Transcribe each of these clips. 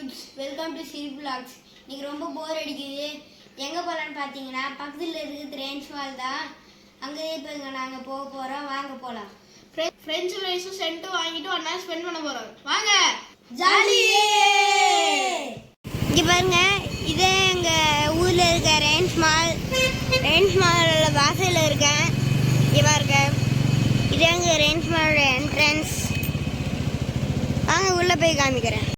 Dudes welcome to Siri blogs இன்னைக்கு ரொம்ப போர் அடிக்குது. எங்கே போகலான்னு பார்த்தீங்கன்னா பக்கத்தில் இருக்குது ரேஞ்ச் மால் தான். அங்கே இப்போ இங்கே நாங்கள் போக போகிறோம் வாங்க போகலாம் ஃப்ரெஞ்சு ஃப்ரைஸும் சென்ட்டும் வாங்கிட்டு ஒன்றா ஸ்பெண்ட் பண்ண போகிறோம் வாங்க. ஜாலி இங்கே பாருங்க இதே எங்கள் ஊரில் இருக்க ரேஞ்ச் மால் ரேஞ்ச் மாலோட வாசலில் இருக்கேன். இங்கே பாருங்க. இதே எங்கள் ரேஞ்ச் மாலோட என்ட்ரன்ஸ் வாங்க உள்ளே போய் காமிக்கிறேன்.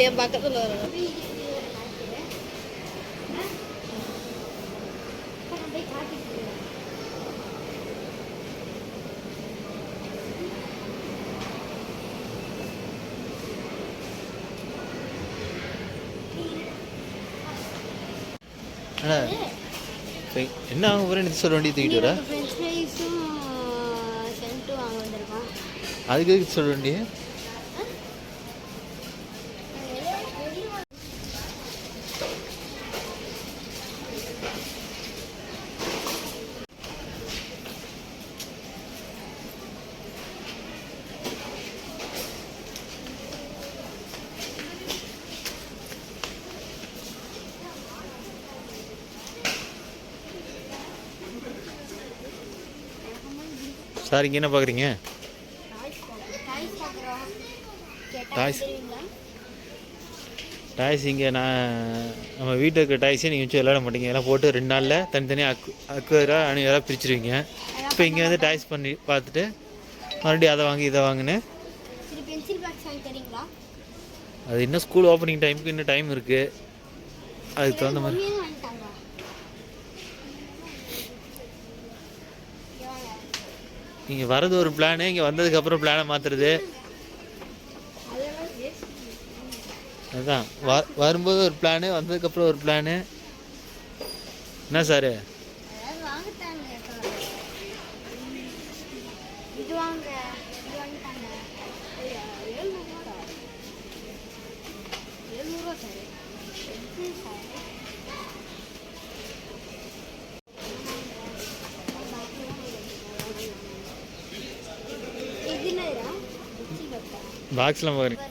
என் பக்கத்தில் வர அண்ணா சரி, என்ன வாங்க போகிறேன் எடுத்து சொல்ல வேண்டிய தூக்கிட்டு வர? அதுக்கு எதுக்கு சொல்ல வேண்டிய? சார் இங்கே என்ன பார்க்குறீங்க டாய்ஸ் டாய்ஸ் இங்கே நான் நம்ம வீட்டில் இருக்க டாய்ஸே நீங்கள் வச்சு விளையாட மாட்டீங்க. எல்லாம் போட்டு ரெண்டு நாளில் தனித்தனியாக அக்கு அக்குவராக அணுவராக பிரிச்சிருவீங்க. இப்போ இங்கே வந்து டாய்ஸ் பண்ணி பார்த்துட்டு மறுபடியும் அதை வாங்கி இதை வாங்கினு சரி பென்சில் பாக்ஸ் வாங்கி தரீங்களா? அது இன்னும் ஸ்கூல் ஓப்பனிங் டைமுக்கு இன்னும் டைம் இருக்குது அதுக்கு தகுந்த மாதிரி மம்மியும் வாங்கிட்டாங்க இங்க வாங்க. இங்கே வர்றது ஒரு பிளானு இங்கே வந்ததுக்கப்புறம் பிளானை மாற்றுறது அதுதான் வ வரும்போது ஒரு பிளானு வந்ததுக்கப்புறம் ஒரு பிளானு என்ன சார் அதாவது வாங்கிட்டாங்க இப்ப. இது வாங்க இது வாங்கிட்டாங்க ஐயா, எழுநூறுவாடா. எழுநூறுவா சார் எது சார் பார்க்குறீங்க பாருங்க,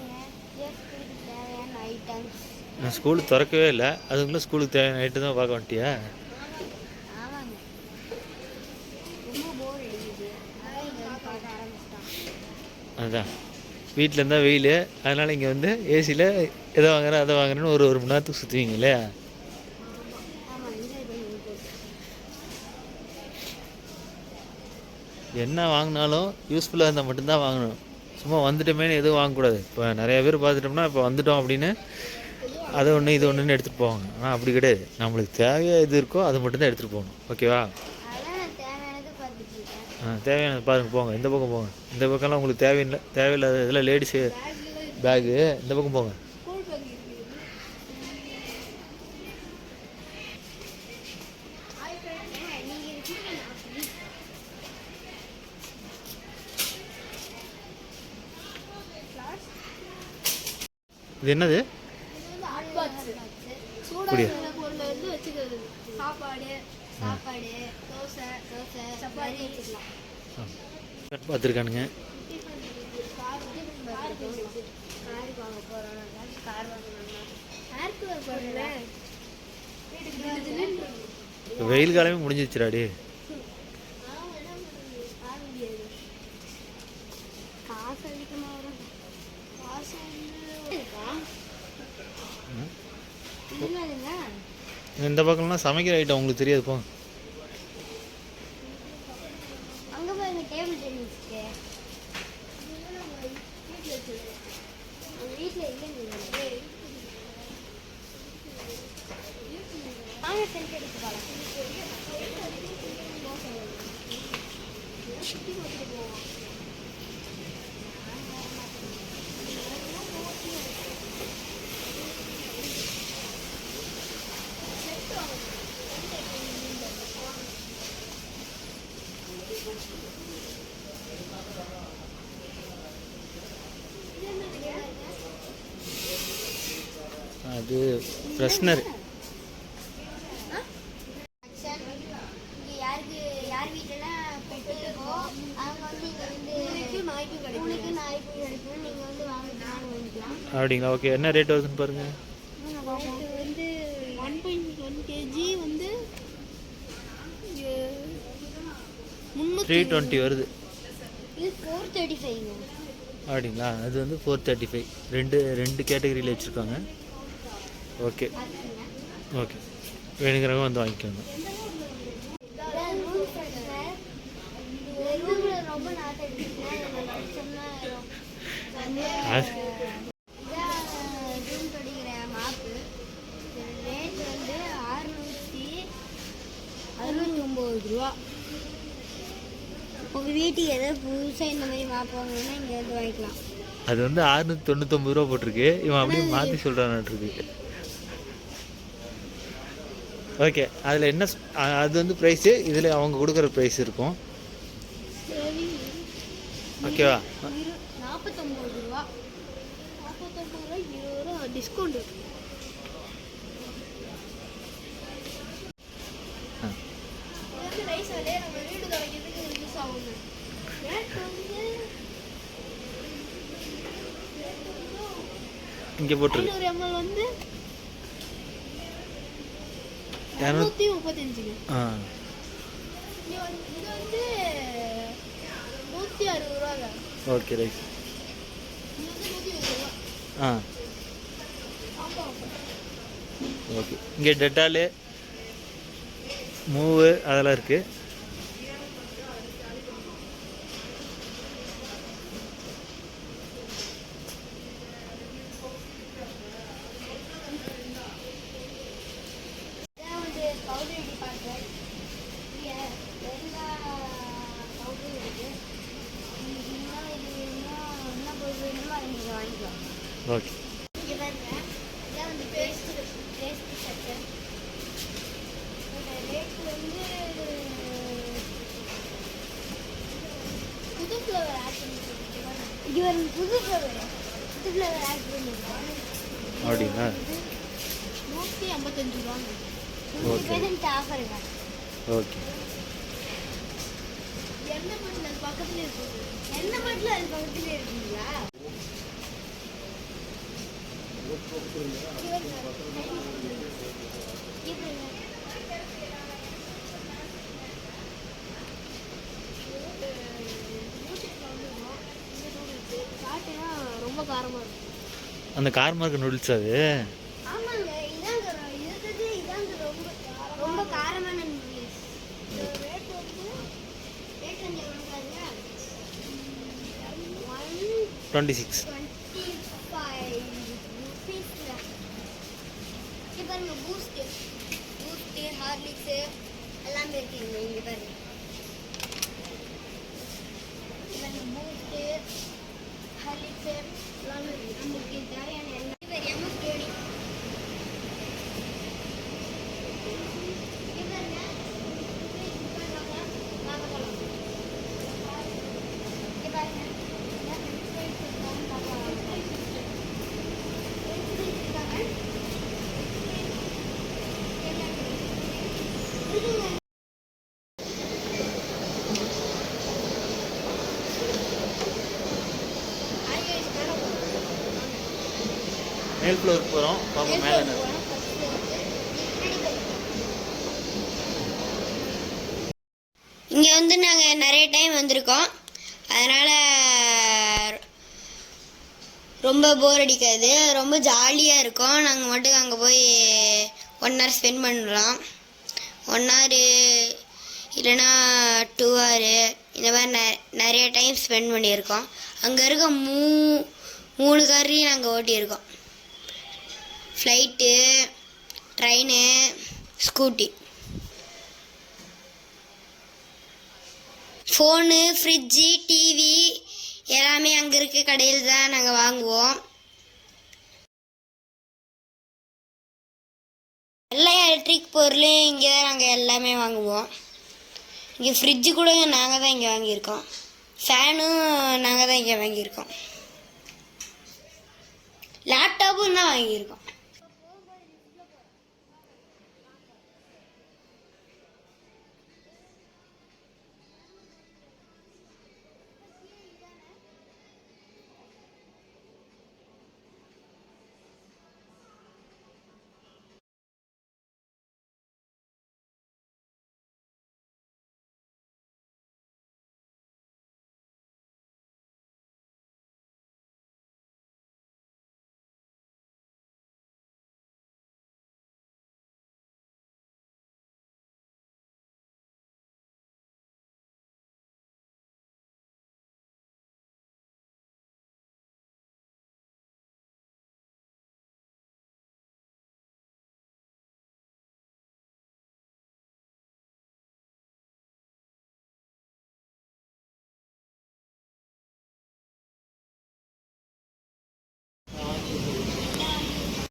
நான் ஸ்கூலுக்கு திறக்கவே இல்லை. அதுக்குள்ளே ஸ்கூலுக்கு தேவையான நைட்டு தான் பார்க்க வந்துட்டியா அதுதான் வீட்டில் இருந்தால் வெயில். அதனால் இங்கே வந்து ஏசியில் எதை வாங்குறேன் அதை வாங்குறேன்னு ஒரு ஒரு மணி நேரத்துக்கு சுற்றுவீங்க இல்லையா? என்ன வாங்கினாலும் யூஸ்ஃபுல்லாக இருந்தால் மட்டும்தான் வாங்கணும். சும்மா வந்துட்டோமேனு எதுவும் வாங்கக்கூடாது. இப்போ நிறைய பேர் பார்த்துட்டோம்னா இப்போ வந்துட்டோம் அப்படின்னு அதை ஒன்று இது ஒன்றுன்னு எடுத்துகிட்டு போவாங்க. ஆனால் அப்படி கிடையாது. நம்மளுக்கு தேவையாக எது இருக்கோ அதை மட்டும்தான் எடுத்துகிட்டு போகணும். ஓகேவா ஆ தேவையானது பாருங்கள் போங்க. இந்த பக்கம் போங்க. இந்த பக்கம்லாம் உங்களுக்கு தேவையில்லை தேவையில்லாத இதெல்லாம் லேடிஸு பேகு இந்த பக்கம் போங்க. வாங்கணும்னா காருக்கு வர போகிறேன் இப்போ வெயில் காலமே முடிஞ்சிருச்சுடாடி காசு அதிகமாக வரும் காசு வந்து இருக்கா ம். இல்லைங்க இந்த சமைக்கிற ஐட்டம் உங்களுக்கு தெரியாது போங்க ஃப்ரெஷ்னர் அப்படிங்களா? ஓகே என்ன ரேட் வருதுன்னு பாருங்கள் வந்து ஒன் பாயிண்ட் ஒன் கேஜி வந்து த்ரீ டுவெண்ட்டி வருது. ஃபோர் தேர்ட்டி ஃபைவ் அப்படிங்களா? அது வந்து ஃபோர் தேர்ட்டி ஃபைவ் ரெண்டு ரெண்டு கேட்டகரியில் வச்சுருக்காங்க. ஓகே. ஓகே. வேணுங்கிறவங்க வந்து வாங்கிக்கோங்க. உங்கள் வீட்டுக்கு எதாவது புதுசாக இந்த மாதிரி மாப்பு வாங்கணும்னா இங்கே வாங்கிக்கலாம். அது வந்து அறுநூற்றி தொண்ணூத்தொம்பது ரூபா போட்டிருக்கு. இவன் அப்படியே மாற்றி சொல்கிறான்ட்ருக்கு ஓகே அதில் என்ன அது வந்து ப்ரைஸு இதில் அவங்க கொடுக்குற ப்ரைஸ் இருக்கும் ஓகேவா நாற்பத்தொம்பது ரூபா நாற்பத்தொம்பது ரூபா இருபது ரூபா டிஸ்கவுண்ட் ஆ. இது வந்து ரைஸ் விலையே நம்ம வீடு துடைக்கிறதுக்கு யூஸ் ஆகுங்க ரேட் வந்து இங்கே போட்டிருக்கு ஐநூறு எம்எல் வந்து இரநூத்தி ஆ. இது வந்து இது வந்து நூற்றி அறுபது ரூபாங்க ஓகே ரைட். ஆ. ஓகே. இங்கே டெட்டாலு மூவு அதெல்லாம் இருக்குது இதான் வந்து பவுடர் டிபார்ட்மெண்ட் இங்கே எல்லா பவுடரும் இருக்குது உங்களுக்கு இன்னும் இது வேணுமோ என்ன பவுடர் வேணுமோ அதை நீங்கள் வாங்கிக்கலாம் ஓகே. இங்கே பாருங்க இதான் வந்து பேஸ்ட் பேஸ்ட் சட்டை ரேட் வந்து புது ஃப்ளவர் ஆட் பண்ணிருக்கோம் இது ஒரு புது ஃப்ளவர் புது ஃப்ளவர் ஆட் பண்ணிருக்கோம் அப்படிங்களா? நூற்றி ஐம்பத்தஞ்சு ரூபாங்க. பர்சன்ட் ஆஃபருங்க ஓகே. எண்ணெய் மட்டும் அது பக்கத்துல இருக்குது? என்ன மட்டும் அது பக்கத்துல இருக்குங்களா ரொம்ப காரமாக இருக்கும் அந்த காரமாக மார்க் நூடுல்ஸ் அது ஆமாங்க இதாங்க இருக்கிறது இதாங்க ரொம்ப ரொம்ப காரமான நூடுல்ஸ் ரேட் வந்து ரேட் கொஞ்சம் எவ்வளோ பாருங்க one twenty six twenty five ருபீஸில் இது பாருங்க பூஸ்ட்டு பூஸ்ட்டு ஹார்லிக்ஸு எல்லாமே இருக்குங்க இங்கே பாருங்க இது பாருங்க பூஸ்ட்டு ஹார்லிக்ஸு எல்லாமே இருக்கு நம்மளுக்கு தேவையான எல்லா இது பாரு எம்எஸ் கேடி இது பாருங்க இது பாருங்க வாழைப்பழம் இங்க பாருங்க இதான் French fries இருக்கான்னு பார்க்கலாம். French fries இருக்காங்க. இருக்குங்க. ஆயிரம் வயசு மேல போகும். மேல் ஃப்ளோர் போகிறோம் பார்ப்போம் மேலே என்ன. இங்கே வந்து நாங்கள் நிறைய டைம் வந்திருக்கோம். அதனால் ரொம்ப போர் அடிக்காது. ரொம்ப ஜாலியாக இருக்கும். நாங்கள் மட்டும் அங்கே போய் ஒன் ஹவர் ஸ்பெண்ட் பண்ணலாம் ஒன் ஹவர் இல்லைன்னா டூ ஹவர் இந்த மாதிரி நெ நிறைய டைம் ஸ்பெண்ட் பண்ணியிருக்கோம். அங்கே இருக்க மூ மூணு காரையும் நாங்கள் ஓட்டியிருக்கோம். Flight train scooty. Phone fridge TV எல்லாமே அங்கே இருக்க கடையில் தான் நாங்கள் வாங்குவோம். எல்லா எலக்ட்ரிக் பொருளும் இங்கே தான் நாங்கள் எல்லாமே வாங்குவோம். இங்கே ஃப்ரிட்ஜு கூட நாங்கள் தான் இங்கே வாங்கியிருக்கோம். ஃபேனும் நாங்கள் தான் இங்கே வாங்கியிருக்கோம். லேப்டாப்பும் தான் வாங்கியிருக்கோம்.